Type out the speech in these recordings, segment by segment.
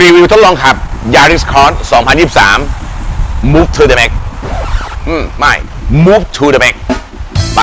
รีวิวทดลองขับ Yaris Cross 2023 Move to the Max อืม ไม่ Move to the Max ไป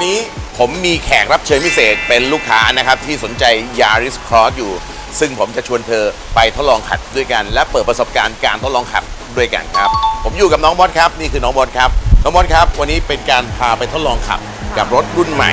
วันนี้ผมมีแขกรับเชิญพิเศษเป็นลูกค้านะครับ ที่สนใจ Yaris Cross อยู่ ซึ่งผมจะชวนเธอไปทดลองขับด้วยกัน และเปิดประสบการณ์การทดลองขับด้วยกันครับ ผมอยู่กับน้องบอสครับ นี่คือน้องบอสครับ น้องบอสครับ วันนี้เป็นการพาไปทดลองขับกับรถรุ่นใหม่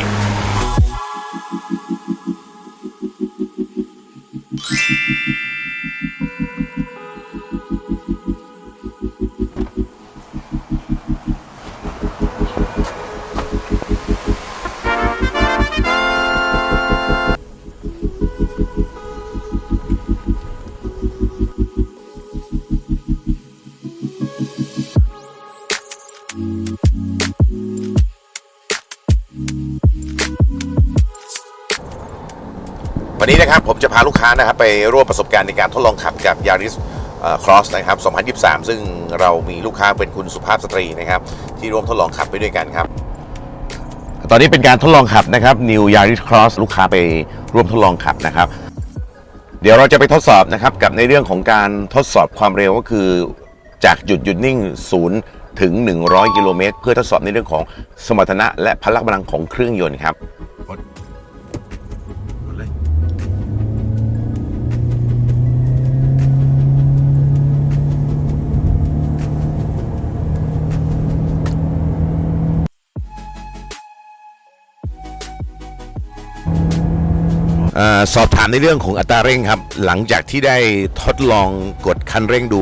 วันนี้นะครับผมจะพาลูกค้านะครับไปร่วมประสบการณ์ในการทดลองขับกับ Yaris เอ่อ Cross นะครับ 2023 ซึ่งเรามีลูกค้าเป็นคุณสุภาพสตรีนะครับ ที่ร่วมทดลองขับไปด้วยกันครับ ตอนนี้เป็นการทดลองขับนะครับ New Yaris Cross ลูกค้าไปร่วมทดลองขับนะครับ เดี๋ยวเราจะไปทดสอบนะครับกับในเรื่องของการทดสอบความเร็วก็คือจากหยุดหยุดนิ่งศูนย์ถึง 100 กิโลเมตรเพื่อทดสอบในเรื่องของสมรรถนะและพละกำลังของเครื่องยนต์ครับ สอบถามในเรื่องของอัตราเร่งครับ หลังจากที่ได้ทดลองกดคันเร่งดู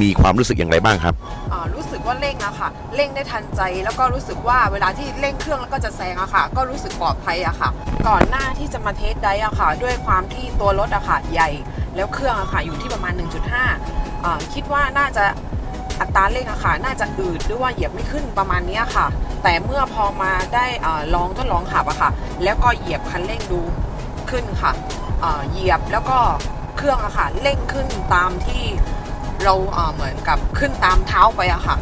มีความรู้สึกอย่างไรบ้างครับ อ่ารู้สึกว่าเร่งอะค่ะ เร่งได้ทันใจแล้วก็รู้สึกว่าเวลาที่เร่งเครื่องแล้วก็จะแซงอะค่ะ ก็รู้สึกปลอดภัยอะค่ะ ก่อนหน้าที่จะมาเทสไดอะค่ะ ด้วยความที่ตัวรถอะค่ะใหญ่ แล้วเครื่องอะค่ะอยู่ที่ประมาณ 1.5อ่าคิดว่าน่าจะอัตราเร่งอะค่ะ น่าจะอืดหรือว่าเหยียบไม่ขึ้นประมาณเนี้ยค่ะ แต่เมื่อพอมาได้อลองทดลองขับอะค่ะ แล้วก็เหยียบคันเร่งดู ขึ้นค่ะอ่าเหยียบแล้วก็เครื่องอะค่ะเร่งขึ้นตามที่เราอ่าเหมือนกับขึ้นตามเท้าไปอะค่ะ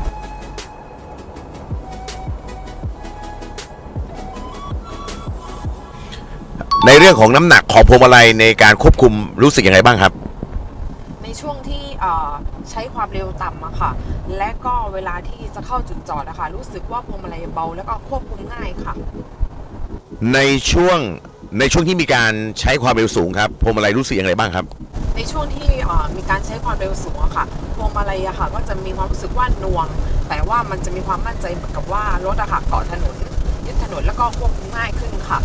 ในเรื่องของน้ำหนักของพวงมาลัยในการควบคุมรู้สึกอย่างไรบ้างครับ ในช่วงที่เอ่อใช้ความเร็วต่ำอะค่ะ และก็เวลาที่จะเข้าจุดจอดอะค่ะรู้สึกว่าพวงมาลัยเบา แล้วก็ควบคุมง่ายค่ะ ในช่วง ในช่วงที่มีการใช้ความเร็วสูงครับพวงมาลัยรู้สึกอย่างไรบ้างครับ ในช่วงที่เอ่อมีการใช้ความเร็วสูงอะค่ะพวงมาลัยอะค่ะก็จะมีความรู้สึกว่าหน่วง แต่ว่ามันจะมีความมั่นใจเหมือนกับว่ารถอะค่ะเกาะถนนยึดถนนแล้วก็ควบคุมง่ายขึ้นค่ะ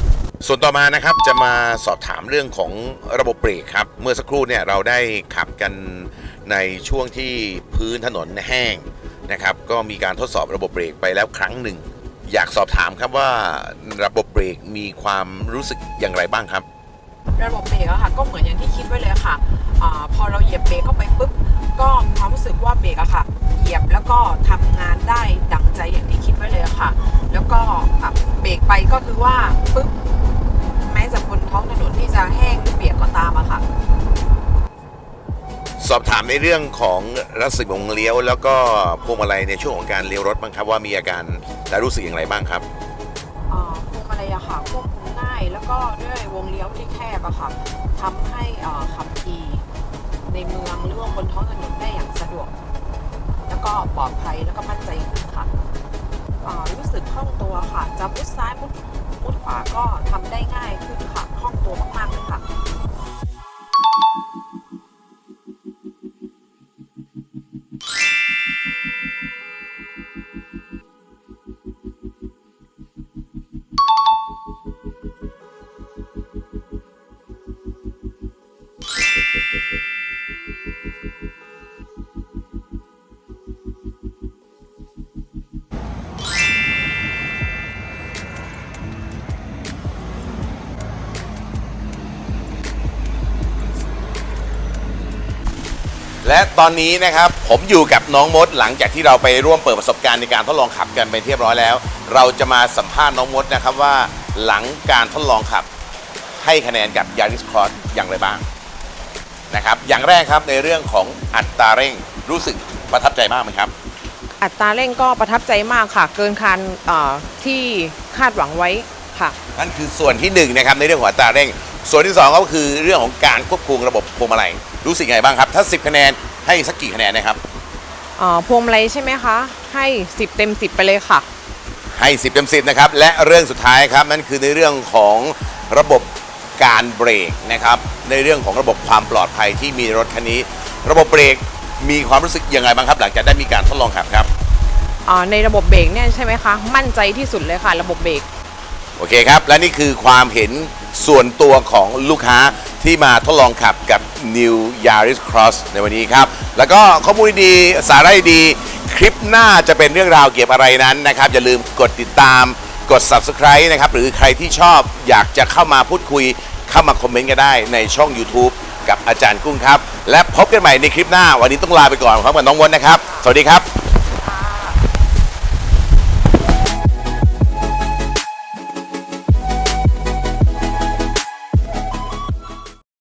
ส่วนต่อมานะครับจะมาสอบถามเรื่องของระบบเบรกครับ เมื่อสักครู่เนี่ยเราได้ขับกันในช่วงที่พื้นถนนแห้งนะครับ ก็มีการทดสอบระบบเบรกไปแล้วครั้งหนึ่ง อยากสอบถามครับว่าระบบเบรกมีความรู้สึกอย่างไรบ้างครับ ระบบเบรกอะค่ะ ก็เหมือนอย่างที่คิดไว้เลยค่ะอาพอเราเหยียบเบรกเข้าไปปุ๊บก็มีความรู้สึกว่าเบรกอะค่ะ เหยียบแล้วก็ทำงานได้ดังใจอย่างที่คิดไว้เลยอะค่ะ แล้วก็อะเบรกไปก็คือว่าปุ๊บแม้จะบนท้องถนนที่จะแห้งหรือเปียกก็ตามอะค่ะ สอบถามในเรื่องของรัศมีวงเลี้ยว แล้วก็พวงมาลัยในช่วงของการเลี้ยวรถบ้างครับว่ามีอาการและรู้สึกอย่างไรบ้างครับอ่าพวงมาลัยอะค่ะควบคุมง่ายแล้วก็ด้วยวงเลี้ยวที่แคบอะค่ะทำให้อ่าขับขี่ในเมืองหรือว่าบนท้องถนนได้อย่างสะดวก แล้วก็ปลอดภัยแล้วก็มั่นใจขึ้นค่ะอ่ารู้สึกคล่องตัวค่ะจะมุดซ้ายมุดมุดขวาก็ทำได้ง่ายขึ้น และตอนนี้นะครับผมอยู่กับน้องมดหลังจากที่เราไปร่วมเปิดประสบการณ์ในการทดลองขับกันไปเรียบร้อยแล้ว เราจะมาสัมภาษณ์น้องมดนะครับว่าหลังการทดลองขับให้คะแนนกับ Yaris Cross อย่างไรบ้างนะครับอย่างแรกครับในเรื่องของอัตราเร่งรู้สึกประทับใจมากไหมครับ อัตราเร่งก็ประทับใจมากค่ะ เกินคันเอ่อที่คาดหวังไว้ค่ะนั่นคือส่วนที่หนึ่งนะครับในเรื่องของอัตราเร่ง ส่วนที่สองก็คือเรื่องของการควบคุมระบบพวงมาลัย รู้สึกไงบ้างครับ ถ้า 10 คะแนนให้สักกี่คะแนนนะครับเอ่อพวงมาลัยใช่ไหมคะ ให้ 10 เต็ม 10 ไปเลยค่ะ ให้ 10เต็ม10นะครับและเรื่องสุดท้ายครับนั่นคือในเรื่องของระบบการเบรกนะครับในเรื่องของระบบความปลอดภัยที่มีในรถคันนี้ ระบบเบรกมีความรู้สึกยังไงบ้างครับ หลังจากได้มีการทดลองขับครับอ่าในระบบเบรกเนี่ยใช่ไหมคะ มั่นใจที่สุดเลยค่ะ ระบบเบรก โอเคครับ และนี่คือความเห็นส่วนตัวของลูกค้า ที่มาทดลองขับกับ New Yaris Cross ในวันนี้ครับ แล้วก็ข้อมูลดีๆสาระดีคลิปหน้าจะเป็นเรื่องราวเกี่ยวกับอะไรนั้นนะครับ อย่าลืมกดติดตามกด Subscribe นะครับ หรือใครที่ชอบอยากจะเข้ามาพูดคุย เข้ามาคอมเมนต์กันได้ในช่อง YouTube กับอาจารย์กุ้งครับ และพบกันใหม่ในคลิปหน้า วันนี้ต้องลาไปก่อนพร้อมกับน้องมดนะครับ สวัสดีครับ